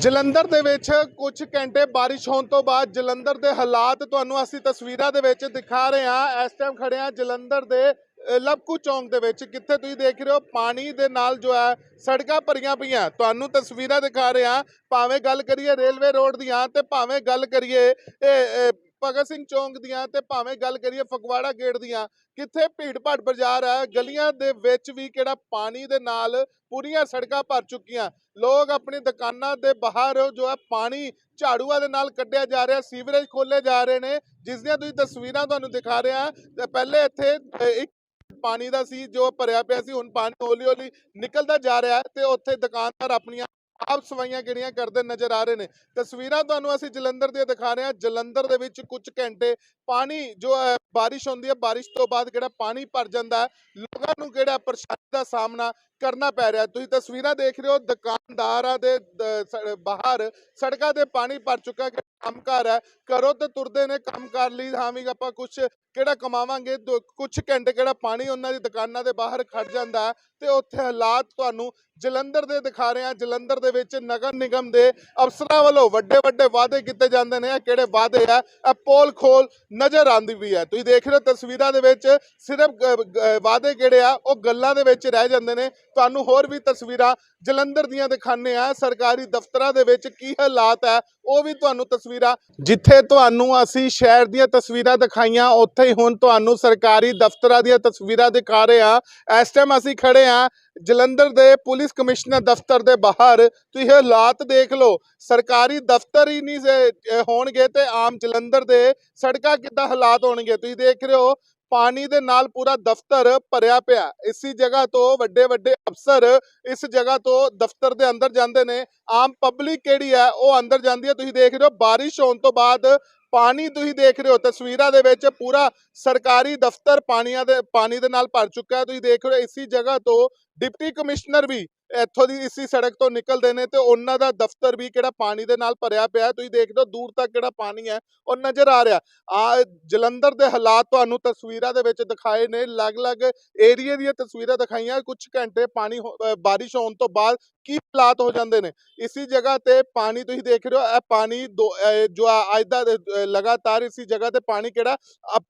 ਜਲੰਧਰ ਦੇ ਵਿੱਚ ਕੁਝ ਘੰਟੇ ਬਾਰਿਸ਼ ਹੋਣ ਤੋਂ ਬਾਅਦ ਜਲੰਧਰ ਦੇ ਹਾਲਾਤ ਤੁਹਾਨੂੰ ਅਸੀਂ ਤਸਵੀਰਾਂ ਦੇ ਵਿੱਚ ਦਿਖਾ ਰਹੇ ਹਾਂ। ਇਸ ਟਾਈਮ ਖੜੇ ਹਾਂ ਜਲੰਧਰ ਦੇ ਅ, ਲਵਕੂ ਚੌਂਕ ਦੇ ਵਿੱਚ। ਕਿੱਥੇ ਤੁਸੀਂ ਦੇਖ ਰਹੇ ਹੋ ਪਾਣੀ ਦੇ ਨਾਲ ਜੋ ਹੈ ਸੜਕਾਂ ਭਰੀਆਂ ਪਈਆਂ। ਤੁਹਾਨੂੰ ਤਸਵੀਰਾਂ ਦਿਖਾ ਰਹੇ ਹਾਂ। ਭਾਵੇਂ ਗੱਲ ਕਰੀਏ ਰੇਲਵੇ ਰੋਡ ਦੀਆਂ ਤੇ ਭਾਵੇਂ ਗੱਲ ਕਰੀਏ ਭਗਤ ਸਿੰਘ ਚੌਂਕ ਦੀਆਂ ਤੇ ਭਾਵੇਂ ਗੱਲ ਕਰੀਏ ਫਗਵਾੜਾ ਗੇਟ ਦੀਆਂ, ਕਿੱਥੇ ਭੀੜ ਭਾੜ ਬਾਜ਼ਾਰ ਹੈ ਗਲੀਆਂ ਦੇ ਵਿੱਚ ਵੀ ਕਿਹੜਾ ਪਾਣੀ ਦੇ ਨਾਲ ਪੂਰੀਆਂ ਸੜਕਾਂ ਭਰ ਚੁੱਕੀਆਂ। ਲੋਕ ਆਪਣੀ ਦੁਕਾਨਾਂ ਦੇ ਬਾਹਰ ਜੋ ਹੈ ਪਾਣੀ ਝਾੜੂਆਂ ਦੇ ਨਾਲ ਕੱਢਿਆ ਜਾ ਰਿਹਾ, ਸੀਵਰੇਜ ਖੋਲੇ ਜਾ ਰਹੇ ਨੇ। ਜਿਸ ਦੀਆਂ ਤੁਸੀਂ ਤਸਵੀਰਾਂ ਤੁਹਾਨੂੰ ਦਿਖਾ ਰਿਹਾ, ਤੇ ਪਹਿਲੇ ਇੱਥੇ ਇੱਕ ਪਾਣੀ ਦਾ ਸੀ ਜੋ ਭਰਿਆ ਪਿਆ ਸੀ, ਹੁਣ ਪਾਣੀ ਹੌਲੀ ਹੌਲੀ ਨਿਕਲਦਾ ਜਾ ਰਿਹਾ ਤੇ ਉੱਥੇ ਦੁਕਾਨਦਾਰ ਆਪਣੀਆਂ ਆਪ ਸਫਾਈਆਂ ਕਿਹੜੀਆਂ ਕਰਦੇ ਨਜ਼ਰ ਆ ਰਹੇ ਨੇ। ਤਸਵੀਰਾਂ ਤੁਹਾਨੂੰ ਅਸੀਂ ਜਲੰਧਰ ਦੀਆਂ ਦਿਖਾ ਰਹੇ ਹਾਂ। ਜਲੰਧਰ ਦੇ ਵਿੱਚ ਕੁਝ ਘੰਟੇ ਪਾਣੀ ਜੋ ਹੈ, ਬਾਰਿਸ਼ ਹੁੰਦੀ ਹੈ, ਬਾਰਿਸ਼ ਤੋਂ ਬਾਅਦ ਕਿਹੜਾ ਪਾਣੀ ਭਰ ਜਾਂਦਾ ਲੋਕਾਂ ਨੂੰ ਕਿਹੜਾ ਪਰੇਸ਼ਾਨੀ ਦਾ ਸਾਹਮਣਾ ਕਰਨਾ ਪੈ ਰਿਹਾ ਤੁਸੀਂ ਤਸਵੀਰਾਂ ਦੇਖ ਰਹੇ ਹੋ, ਦੁਕਾਨਦਾਰਾਂ ਦੇ ਦ- ਬਾਹਰ ਸੜਕਾਂ ਤੇ ਪਾਣੀ ਭਰ ਚੁੱਕਾ ਹੈ ਕੰਮਕਾਰ ਹੈ, ਘਰੋਂ ਤੇ ਤੁਰਦੇ ਨੇ ਕੰਮਕਾਰ ਲਈ, ਹਾਂ ਵੀ ਆਪਾਂ ਕੁਝ ਕਿਹੜਾ ਕਮਾਵਾਂਗੇ ਕੁਝ ਘੰਟੇ ਕਿਹੜਾ ਪਾਣੀ ਉਹਨਾਂ ਦੀ ਦੁਕਾਨਾਂ ਦੇ ਬਾਹਰ ਖੜ ਜਾਂਦਾ ਹੈ ਤੇ ਉੱਥੇ ਹਾਲਾਤ ਤੁਹਾਨੂੰ ਜਲੰਧਰ ਦੇ ਦਿਖਾ ਰਹੇ ਹਾਂ। ਜਲੰਧਰ ਦੇ ਵਿੱਚ ਨਗਰ ਨਿਗਮ ਦੇ ਅਫਸਰਾਂ ਵੱਲੋਂ ਵੱਡੇ ਵੱਡੇ ਵਾਅਦੇ ਕੀਤੇ ਜਾਂਦੇ ਨੇ ਕਿਹੜੇ ਵਾਅਦੇ ਆ? ਇਹ ਪੋਲ ਖੋਲ ਨਜ਼ਰ ਆਉਂਦੀ ਵੀ ਹੈ। ਤੁਸੀਂ ਦੇਖ ਰਹੇ ਹੋ ਤਸਵੀਰਾਂ ਦੇ ਵਿੱਚ ਸਿਰਫ ਵਾਅਦੇ ਕਿਹੜੇ ਆ, ਉਹ ਗੱਲਾਂ ਦੇ ਵਿੱਚ ਰਹਿ ਜਾਂਦੇ ਨੇ। ਤੁਹਾਨੂੰ ਹੋਰ ਵੀ ਤਸਵੀਰਾਂ ਜਲੰਧਰ ਦੀਆਂ ਦਿਖਾਣੇ ਆ ਸਰਕਾਰੀ ਦਫ਼ਤਰਾਂ ਦੇ ਵਿੱਚ ਕੀ ਹਾਲਾਤ ਹੈ, ਉਹ ਵੀ ਤੁਹਾਨੂੰ ਤਸਵੀਰਾਂ ਜਿੱਥੇ ਤੁਹਾਨੂੰ ਅਸੀਂ ਸ਼ਹਿਰ ਦੀਆਂ ਤਸਵੀਰਾਂ ਦਿਖਾਈਆਂ, ਉੱਥੇ ਹੀ ਹੁਣ ਤੁਹਾਨੂੰ ਸਰਕਾਰੀ ਦਫ਼ਤਰਾਂ ਦੀਆਂ ਤਸਵੀਰਾਂ ਦਿਖਾ ਰਹੇ ਆ ਇਸ ਟਾਈਮ ਅਸੀਂ ਖੜੇ ਆ ਜਲੰਧਰ ਦੇ ਪੁਲਿਸ ਕਮਿਸ਼ਨਰ ਦਫ਼ਤਰ ਦੇ ਬਾਹਰ ਤੁਸੀਂ ਹਾਲਾਤ ਦੇਖ ਲਓ, ਸਰਕਾਰੀ ਦਫ਼ਤਰ ਹੀ ਨਹੀਂ ਹੋਣਗੇ ਤੇ ਆਮ ਜਲੰਧਰ ਦੇ ਸੜਕਾਂ ਕਿੱਦਾਂ ਹਾਲਾਤ ਹੋਣਗੇ? ਤੁਸੀਂ ਦੇਖ ਰਹੇ ਹੋ, ਪਾਣੀ ਦੇ ਨਾਲ ਪੂਰਾ ਦਫ਼ਤਰ ਭਰਿਆ ਪਿਆ। ਇਸੀ ਜਗ੍ਹਾ ਤੋਂ ਵੱਡੇ ਵੱਡੇ ਅਫਸਰ ਇਸ ਜਗ੍ਹਾ ਤੋਂ ਦਫ਼ਤਰ ਦੇ ਅੰਦਰ ਜਾਂਦੇ ਨੇ। ਆਮ ਪਬਲਿਕ ਕਿਹੜੀ ਹੈ? ਉਹ ਅੰਦਰ ਜਾਂਦੀ ਹੈ। ਤੁਸੀਂ ਦੇਖ ਰਹੇ ਹੋ, ਬਾਰਿਸ਼ ਹੋਣ ਤੋਂ ਬਾਅਦ ਪਾਣੀ ਤੁਸੀਂ ਦੇਖ ਰਹੇ ਹੋ, ਤਸਵੀਰਾਂ ਦੇ ਵਿੱਚ ਪੂਰਾ ਸਰਕਾਰੀ ਦਫ਼ਤਰ ਪਾਣੀਆਂ ਦੇ, ਪਾਣੀ ਦੇ ਨਾਲ ਭਰ ਚੁੱਕਾ ਹੈ। ਤੁਸੀਂ ਦੇਖ ਰਹੇ ਹੋ, ਇਸੀ ਜਗ੍ਹਾ ਤੋਂ ਡਿਪਟੀ ਕਮਿਸ਼ਨਰ ਵੀ ਇੱਥੋਂ ਦੀ ਇਸੀ ਸੜਕ ਤੋਂ ਨਿਕਲਦੇ ਨੇ ਤੇ ਉਹਨਾਂ ਦਾ ਦਫ਼ਤਰ ਵੀ ਕਿਹੜਾ ਪਾਣੀ ਦੇ ਨਾਲ ਭਰਿਆ ਪਿਆ ਤੁਸੀਂ ਦੇਖ ਰਹੇ ਹੋ ਦੂਰ ਤੱਕ ਕਿਹੜਾ ਪਾਣੀ ਹੈ, ਉਹ ਨਜ਼ਰ ਆ ਰਿਹਾ। ਆ ਜਲੰਧਰ ਦੇ ਹਾਲਾਤ ਤੁਹਾਨੂੰ ਤਸਵੀਰਾਂ ਦੇ ਵਿੱਚ ਦਿਖਾਏ ਨੇ। ਅਲੱਗ-ਅਲੱਗ ਏਰੀਏ ਦੀਆਂ ਤਸਵੀਰਾਂ ਦਿਖਾਈਆਂ। ਕੁਝ ਘੰਟੇ ਪਾਣੀ ਹੋ- ਬਾਰਿਸ਼ ਹੋਣ ਤੋਂ ਬਾਅਦ ਕੀ ਹਾਲਾਤ ਹੋ ਜਾਂਦੇ ਨੇ? ਇਸੀ ਜਗ੍ਹਾ ਤੇ ਪਾਣੀ ਤੁਸੀਂ ਦੇਖ ਰਹੇ ਹੋ, ਇਹ ਪਾਣੀ ਦੋ ਜੋ ਆ- ਅੱਜ ਦਾ ਲਗਾਤਾਰ ਇਸੀ ਜਗ੍ਹਾ ਤੇ ਪਾਣੀ ਕਿਹੜਾ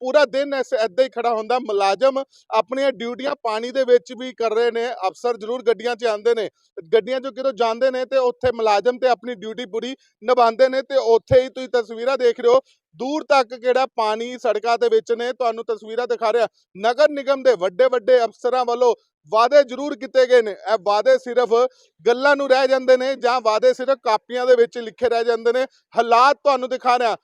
ਪੂਰਾ ਦਿਨ ਐਸੇ ਏਦਾਂ ਹੀ ਖੜਾ ਹੁੰਦਾ। ਮੁਲਾਜ਼ਮ ਆਪਣੀਆਂ ਡਿਊਟੀਆਂ ਪਾਣੀ ਦੇ ਵਿੱਚ ਵੀ ਕਰ ਰਹੇ ਨੇ। ਅਫਸਰ ਜ਼ਰੂਰ ਗੱਡੀਆਂ 'ਚ ਆਉਂਦੇ ਨੇ, ਗੱਡੀਆਂ 'ਚੋਂ ਕਿਤੇ ਜਾਂਦੇ ਨੇ ਤੇ ਉੱਥੇ ਮੁਲਾਜ਼ਮ ਤੇ ਆਪਣੀ ਡਿਊਟੀ ਪੂਰੀ ਨਿਭਾਉਂਦੇ ਨੇ ਤੇ ਉੱਥੇ ਹੀ ਤੁਸੀਂ ਤਸਵੀਰਾਂ ਦੇਖ ਰਹੇ ਹੋ, ਦੂਰ ਤੱਕ ਕਿਹੜਾ ਪਾਣੀ ਸੜਕਾਂ ਦੇ ਵਿੱਚ ਨੇ, ਤੁਹਾਨੂੰ ਤਸਵੀਰਾਂ ਦਿਖਾ ਰਿਹਾ, ਨਗਰ ਨਿਗਮ ਦੇ ਵੱਡੇ ਵੱਡੇ ਅਫਸਰਾਂ ਵੱਲੋਂ ਵਾਅਦੇ ਜ਼ਰੂਰ ਕੀਤੇ ਗਏ ਨੇ, ਇਹ ਵਾਅਦੇ ਸਿਰਫ ਗੱਲਾਂ ਨੂੰ ਰਹਿ ਜਾਂਦੇ ਨੇ ਜਾਂ ਵਾਅਦੇ ਸਿਰਫ ਕਾਪੀਆਂ ਦੇ ਵਿੱਚ ਲਿਖੇ ਰਹਿ ਜਾਂਦੇ ਨੇ, ਹਾਲਾਤ ਤੁਹਾਨੂੰ ਦਿਖਾ ਰਿਹਾ।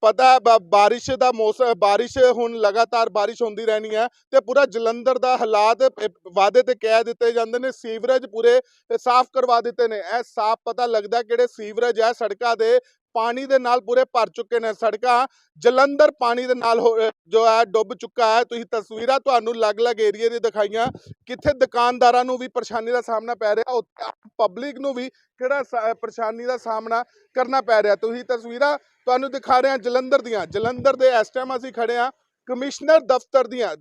ਪਤਾ ਬ- ਬਾਰਿਸ਼ ਦਾ ਮੌਸਮ ਬਾਰਿਸ਼ ਹੁਣ ਲਗਾਤਾਰ ਬਾਰਿਸ਼ ਹੁੰਦੀ ਰਹਿਣੀ ਹੈ ਤੇ ਪੂਰਾ ਜਲੰਧਰ ਦਾ ਹਾਲਾਤ ਅ, ਵਾਅਦੇ ਤੇ ਕਹਿ ਦਿੱਤੇ ਜਾਂਦੇ ਨੇ ਸੀਵਰੇਜ ਪੂਰੇ ਸਾਫ਼ ਕਰਵਾ ਦਿੱਤੇ ਨੇ। ਇਹ ਸਾਫ਼ ਪਤਾ ਲੱਗਦਾ ਕਿਹੜੇ ਸੀਵਰੇਜ ਹੈ ਸੜਕਾਂ ਦੇ ਪਾਣੀ ਦੇ ਨਾਲ ਪੂਰੇ ਭਰ ਚੁੱਕੇ ਨੇ ਸੜਕਾਂ। ਜਲੰਧਰ ਪਾਣੀ ਦੇ ਨਾਲ ਹੋ- ਜੋ ਹੈ ਡੁੱਬ ਚੁੱਕਾ ਹੈ। ਤੁਸੀਂ ਤਸਵੀਰਾਂ ਤੁਹਾਨੂੰ ਅਲੱਗ-ਅਲੱਗ ਏਰੀਏ ਦੀ ਦਿਖਾਈਆਂ। ਕਿੱਥੇ ਦੁਕਾਨਦਾਰਾਂ ਨੂੰ ਵੀ ਪਰੇਸ਼ਾਨੀ ਦਾ ਸਾਹਮਣਾ ਪੈ ਰਿਹਾ, ਉੱਥੇ ਪਬਲਿਕ ਨੂੰ ਵੀ ਕਿਹੜਾ ਪਰੇਸ਼ਾਨੀ ਦਾ ਸਾਹਮਣਾ ਕਰਨਾ ਪੈ ਰਿਹਾ। ਤੁਸੀਂ ਤਸਵੀਰਾਂ ਤੁਹਾਨੂੰ ਦਿਖਾ ਰਹੇ ਹਾਂ ਜਲੰਧਰ ਦੀਆਂ। ਜਲੰਧਰ ਦੇ ਇਸ ਟਾਈਮ ਅਸੀਂ ਖੜੇ ਹਾਂ। ਕਮਿਸ਼ਨਰ ਦਫ਼ਤਰ ਦੀਆਂ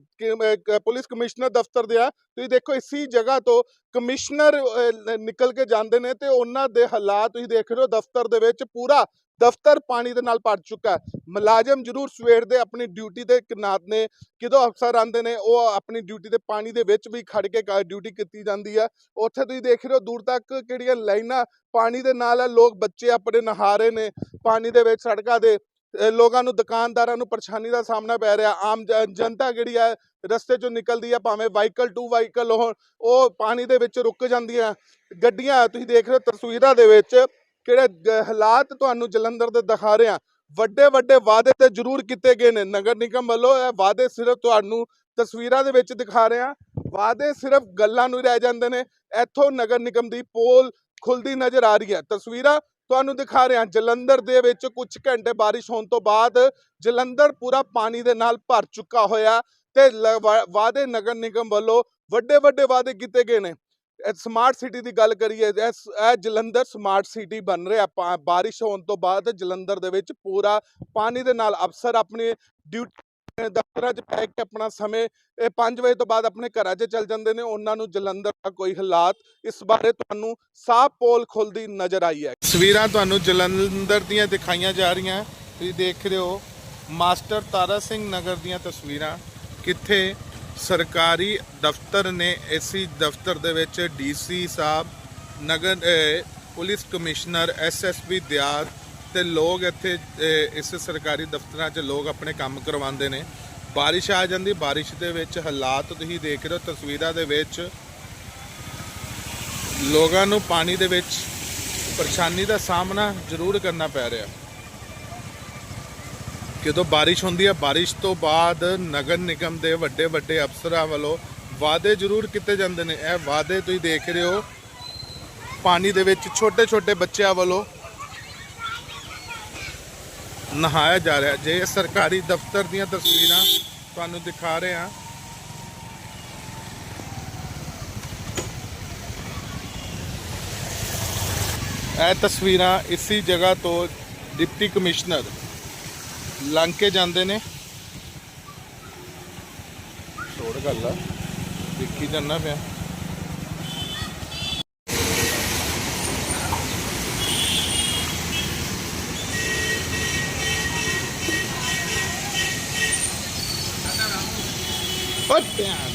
ਪੁਲਿਸ ਕਮਿਸ਼ਨਰ ਦਫ਼ਤਰ ਦੀਆਂ ਤੁਸੀਂ ਦੇਖੋ ਇਸੀ ਜਗ੍ਹਾ ਤੋਂ ਕਮਿਸ਼ਨਰ ਨਿਕਲ ਕੇ ਜਾਂਦੇ ਨੇ ਤੇ ਉਹਨਾਂ ਦੇ ਹਾਲਾਤ ਤੁਸੀਂ ਦੇਖ ਰਹੇ ਹੋ ਦਫ਼ਤਰ ਦੇ ਵਿੱਚ ਪੂਰਾ ਦਫ਼ਤਰ ਪਾਣੀ ਦੇ ਨਾਲ ਭਰ ਚੁੱਕਾ ਮੁਲਾਜ਼ਮ ਜ਼ਰੂਰ ਸਵੇਰ ਦੇ ਆਪਣੀ ਡਿਊਟੀ ਤੇ ਕਿਨਾਤ ਨੇ, ਕਿਦੋਂ ਅਫਸਰ ਆਉਂਦੇ ਨੇ, ਉਹ ਆਪਣੀ ਡਿਊਟੀ ਤੇ ਪਾਣੀ ਦੇ ਵਿੱਚ ਵੀ ਖੜ ਕੇ, ਡਿਊਟੀ ਕੀਤੀ ਜਾਂਦੀ ਹੈ। ਉੱਥੇ ਤੁਸੀਂ ਦੇਖ ਰਹੇ ਹੋ ਦੂਰ ਤੱਕ ਕਿਹੜੀਆਂ ਲਾਈਨਾਂ ਪਾਣੀ ਦੇ ਨਾਲ ਹੈ, ਲੋਕ ਬੱਚੇ ਆਪਣੇ ਨਹਾ ਰਹੇ ਨੇ, ਪਾਣੀ ਦੇ ਵਿੱਚ ਸੜਕਾਂ ਦੇ ਲੋਕਾਂ ਨੂੰ, ਦੁਕਾਨਦਾਰਾਂ ਨੂੰ ਪਰੇਸ਼ਾਨੀ ਦਾ ਸਾਹਮਣਾ ਪੈ ਰਿਹਾ। ਆਮ ਜ- ਜਨਤਾ ਜਿਹੜੀ ਹੈ, ਰਸਤੇ ਚੋਂ ਨਿਕਲਦੀ ਹੈ, ਭਾਵੇਂ ਵਾਹੀਕਲ, ਟੂ ਵਾਹੀਕਲ ਹੋਣ, ਉਹ ਪਾਣੀ ਦੇ ਵਿੱਚ ਰੁਕ ਜਾਂਦੀਆਂ। ਗੱਡੀਆਂ, ਤੁਸੀਂ ਦੇਖ ਰਹੇ ਹੋ ਤਸਵੀਰਾਂ ਦੇ ਵਿੱਚ ਕਿਹੜੇ ਹਾਲਾਤ ਤੁਹਾਨੂੰ ਜਲੰਧਰ ਦੇ ਦਿਖਾ ਰਹੇ। ਆ ਵੱਡੇ ਵੱਡੇ ਵਾਅਦੇ ਤੇ ਜ਼ਰੂਰ ਕੀਤੇ ਗਏ ਨੇ। ਨਗਰ ਨਿਗਮ ਵੱਲੋਂ ਇਹ ਵਾਅਦੇ ਸਿਰਫ ਤੁਹਾਨੂੰ ਤਸਵੀਰਾਂ ਦੇ ਵਿੱਚ ਦਿਖਾ ਰਹੇ। ਆ ਵਾਅਦੇ ਸਿਰਫ ਗੱਲਾਂ ਨੂੰ ਰਹਿ ਜਾਂਦੇ ਨੇ। ਇੱਥੋਂ ਨਗਰ ਨਿਗਮ ਦੀ ਪੋਲ ਖੁੱਲਦੀ ਨਜ਼ਰ ਆ ਰਹੀ ਹੈ। ਤਸਵੀਰਾਂ ਤੁਹਾਨੂੰ ਦਿਖਾ ਰਿਹਾ, ਜਲੰਧਰ ਦੇ ਵਿੱਚ ਕੁਝ ਘੰਟੇ ਬਾਰਿਸ਼ ਹੋਣ ਤੋਂ ਬਾਅਦ ਜਲੰਧਰ ਪੂਰਾ ਪਾਣੀ ਦੇ ਨਾਲ ਭਰ ਚੁੱਕਾ ਹੋਇਆ ਤੇ ਲ- ਵਾਅਦੇ ਨਗਰ ਨਿਗਮ ਵੱਲੋਂ ਵੱਡੇ ਵੱਡੇ ਵਾਅਦੇ ਕੀਤੇ ਗਏ ਨੇ। ਸਮਾਰਟ ਸਿਟੀ ਦੀ ਗੱਲ ਕਰੀਏ, ਇਹ ਜਲੰਧਰ ਸਮਾਰਟ ਸਿਟੀ ਬਣ ਰਿਹਾ, ਪਾ- ਬਾਰਿਸ਼ ਹੋਣ ਤੋਂ ਬਾਅਦ ਜਲੰਧਰ ਦੇ ਵਿੱਚ ਪੂਰਾ ਪਾਣੀ ਦੇ ਨਾਲ ਅਫਸਰ ਆਪਣੇ ਡਿਊਟੀ ਦਫ਼ਤਰਾਂ 'ਚ ਬਹਿ ਕੇ ਆਪਣਾ ਸਮੇਂ 5 ਵਜੇ ਤੋਂ ਬਾਅਦ ਆਪਣੇ ਘਰਾਂ 'ਚ ਚੱਲ ਜਾਂਦੇ ਨੇ, ਉਹਨਾਂ ਨੂੰ ਜਲੰਧਰ ਦਾ ਕੋਈ ਹਾਲਾਤ ਇਸ ਬਾਰੇ ਤੁਹਾਨੂੰ ਸਾਫ਼ ਪੋਲ ਖੁੱਲਦੀ ਨਜ਼ਰ ਆਈ ਹੈ। ਤਸਵੀਰਾਂ ਤੁਹਾਨੂੰ ਜਲੰਧਰ ਦੀਆਂ ਦਿਖਾਈਆਂ ਜਾ ਰਹੀਆਂ, ਤੁਸੀਂ ਦੇਖ ਰਹੇ ਹੋ ਮਾਸਟਰ ਤਾਰਾ ਸਿੰਘ ਨਗਰ ਦੀਆਂ ਤਸਵੀਰਾਂ, ਕਿੱਥੇ ਸਰਕਾਰੀ ਦਫ਼ਤਰ ਨੇ ਇਸੀ ਦਫ਼ਤਰ ਦੇ ਵਿੱਚ ਡੀਸੀ ਸਾਹਿਬ, ਨਗਰ ਪੁਲਿਸ ਕਮਿਸ਼ਨਰ ਐਸਐਸਪੀ ਦਿਆਲ ਤੇ ਲੋਕ ਇੱਥੇ ਇਸ ਸਰਕਾਰੀ ਦਫ਼ਤਰਾਂ 'ਚ ਲੋਕ ਆਪਣੇ ਕੰਮ ਕਰਵਾਉਂਦੇ ਨੇ। ਬਾਰਿਸ਼ ਆ ਜਾਂਦੀ, ਬਾਰਿਸ਼ ਦੇ ਵਿੱਚ ਹਾਲਾਤ ਤੁਸੀਂ ਦੇਖ ਰਹੇ ਹੋ, ਤਸਵੀਰਾਂ ਦੇ ਵਿੱਚ ਲੋਕਾਂ ਨੂੰ ਪਾਣੀ ਦੇ ਵਿੱਚ ਪਰੇਸ਼ਾਨੀ ਦਾ ਸਾਹਮਣਾ ਜ਼ਰੂਰ ਕਰਨਾ ਪੈ ਰਿਹਾ। ਜਦੋਂ ਬਾਰਿਸ਼ ਹੁੰਦੀ ਹੈ, ਬਾਰਿਸ਼ ਤੋਂ ਬਾਅਦ ਨਗਰ ਨਿਗਮ ਦੇ ਵੱਡੇ ਵੱਡੇ ਅਫਸਰਾਂ ਵੱਲੋਂ ਵਾਅਦੇ ਜ਼ਰੂਰ ਕੀਤੇ ਜਾਂਦੇ ਨੇ। ਇਹ ਵਾਅਦੇ ਤੁਸੀਂ ਦੇਖ ਰਹੇ ਹੋ, ਪਾਣੀ ਦੇ ਵਿੱਚ ਛੋਟੇ ਛੋਟੇ ਬੱਚਿਆਂ ਵੱਲੋਂ ਨਹਾਇਆ ਜਾ ਰਿਹਾ। ਜੇ ਸਰਕਾਰੀ ਦਫ਼ਤਰ ਦੀਆਂ ਤਸਵੀਰਾਂ ਤੁਹਾਨੂੰ ਦਿਖਾ ਰਹੇ ਹਾਂ। ਇਹ ਤਸਵੀਰਾਂ ਇਸੀ ਜਗ੍ਹਾ ਤੋਂ ਡਿਪਟੀ ਕਮਿਸ਼ਨਰ ਲੰਘ ਕੇ ਜਾਂਦੇ ਨੇ। ਛੋੜ ਗੱਲ ਆ, ਦੇਖੀ ਜਾਂਦਾ ਪਿਆ। ਓ ਧਿਆਨ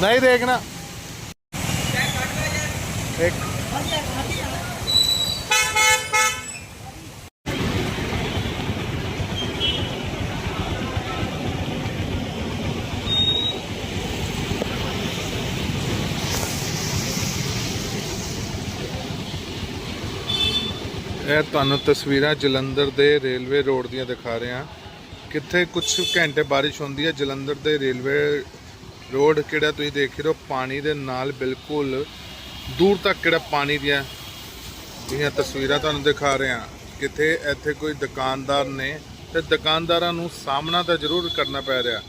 नहीं देखना एक ਇਹ ਤੁਹਾਨੂੰ ਤਸਵੀਰਾਂ ਜਲੰਧਰ ਦੇ ਰੇਲਵੇ ਰੋਡ ਦੀਆਂ ਦਿਖਾ ਰਿਹਾ। ਕਿੱਥੇ ਕੁਝ ਘੰਟੇ ਬਾਰਿਸ਼ ਹੁੰਦੀ ਹੈ, ਜਲੰਧਰ ਦੇ ਰੇਲਵੇ ਰੋਡ ਕਿਹੜਾ ਤੁਸੀਂ ਦੇਖ ਰਹੇ ਹੋ? ਪਾਣੀ ਦੇ ਨਾਲ ਬਿਲਕੁਲ ਦੂਰ ਤੱਕ ਕਿਹੜਾ ਪਾਣੀ ਦੀਆਂ ਇਹ ਤਸਵੀਰਾਂ ਤੁਹਾਨੂੰ ਦਿਖਾ ਰਿਹਾ। ਕਿੱਥੇ ਇੱਥੇ ਕੋਈ ਦੁਕਾਨਦਾਰ ਨੇ ਤੇ ਦੁਕਾਨਦਾਰਾਂ ਨੂੰ ਸਾਹਮਣਾ ਤਾਂ ਜ਼ਰੂਰ ਕਰਨਾ ਪੈ ਰਿਹਾ।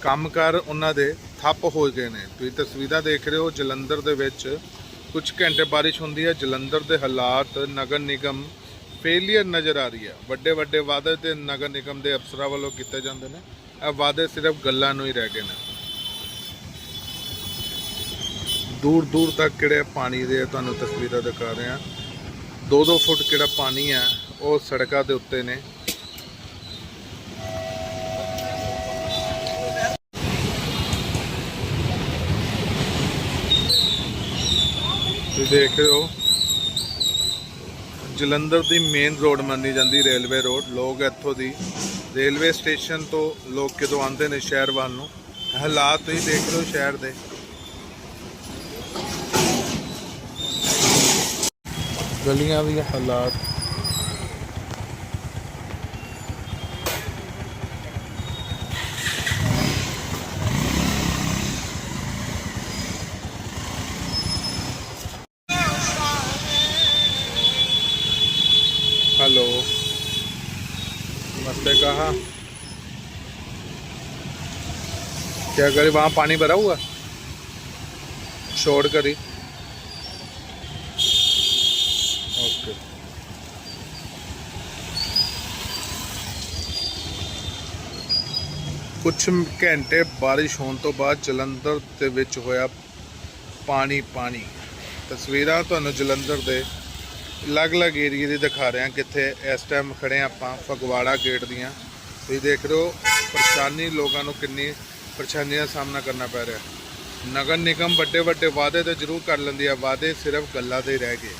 ਕੰਮਕਾਰ ਉਹਨਾਂ ਦੇ ਠੱਪ ਹੋ ਗਏ ਨੇ। ਤੁਸੀਂ ਤਸਵੀਰਾਂ ਦੇਖ ਰਹੇ ਹੋ ਜਲੰਧਰ ਦੇ ਵਿੱਚ ਕੁਝ ਘੰਟੇ ਬਾਰਿਸ਼ ਹੁੰਦੀ ਹੈ, ਜਲੰਧਰ ਦੇ ਹਾਲਾਤ, ਨਗਰ ਨਿਗਮ ਫੇਲੀਅਰ ਨਜ਼ਰ ਆ ਰਹੀ ਹੈ। ਵੱਡੇ ਵੱਡੇ ਵਾਅਦੇ ਤੇ ਨਗਰ ਨਿਗਮ ਦੇ ਅਫਸਰਾਂ ਵੱਲੋਂ ਕੀਤੇ ਜਾਂਦੇ ਨੇ। ਇਹ ਵਾਅਦੇ ਸਿਰਫ ਗੱਲਾਂ ਨੂੰ ਹੀ ਰਹਿ ਗਏ ਨੇ। ਦੂਰ ਦੂਰ ਤੱਕ ਕਿਹੜੇ ਪਾਣੀ ਦੇ ਤੁਹਾਨੂੰ ਤਸਵੀਰਾਂ ਦਿਖਾ ਰਹੇ ਹਾਂ। 2-2 ਫੁੱਟ ਕਿਹੜਾ ਪਾਣੀ ਹੈ, ਉਹ ਸੜਕਾਂ ਦੇ ਉੱਤੇ ਨੇ। ਤੁਸੀਂ ਦੇਖ ਰਹੇ ਹੋ। ਜਲੰਧਰ ਦੀ ਮੇਨ ਰੋਡ ਮੰਨੀ ਜਾਂਦੀ ਰੇਲਵੇ ਰੋਡ ਲੋਕ ਇੱਥੋਂ ਦੀ ਰੇਲਵੇ ਸਟੇਸ਼ਨ ਤੋਂ ਲੋਕ ਕਿਦੋਂ ਆਉਂਦੇ ਨੇ ਸ਼ਹਿਰ ਵੱਲ ਨੂੰ। ਹਾਲਾਤ ਤੁਸੀਂ ਦੇਖ ਰਹੇ ਹੋ ਸ਼ਹਿਰ ਦੇ। ਗਲੀਆਂ ਦੀ ਹਾਲਾਤ कहा क्या करे वहाँ पानी भरा हुआ छोड़ कर ही ओके ਕੁਝ ਘੰਟੇ ਬਾਰਿਸ਼ ਹੋਣ ਤੋਂ ਬਾਅਦ ਜਲੰਧਰ ਦੇ ਵਿੱਚ ਹੋਇਆ ਪਾਣੀ ਪਾਣੀ ਤਸਵੀਰਾਂ ਤੁਹਾਨੂੰ ਜਲੰਧਰ ਦੇ ਅਲੱਗ-ਅਲੱਗ ਏਰੀਏ ਦੀ ਦਿਖਾ ਰਹੇ ਹਾਂ ਕਿੱਥੇ ਇਸ ਟਾਈਮ ਖੜੇ ਹਾਂ ਆਪਾਂ ਫਗਵਾੜਾ ਗੇਟ ਦੀਆਂ। ਤੁਸੀਂ ਦੇਖ ਰਹੇ ਹੋ, ਪਰੇਸ਼ਾਨੀ ਲੋਕਾਂ ਨੂੰ ਕਿੰਨੀ ਪਰੇਸ਼ਾਨੀਆਂ ਦਾ ਸਾਹਮਣਾ ਕਰਨਾ ਪੈ ਰਿਹਾ। ਨਗਰ ਨਿਗਮ ਵੱਡੇ ਵੱਡੇ ਵਾਅਦੇ 'ਤੇ ਜ਼ਰੂਰ ਕਰ ਲੈਂਦੀ ਹੈ ਵਾਅਦੇ ਸਿਰਫ ਗੱਲਾਂ ਦੇ ਰਹਿ ਗਏ।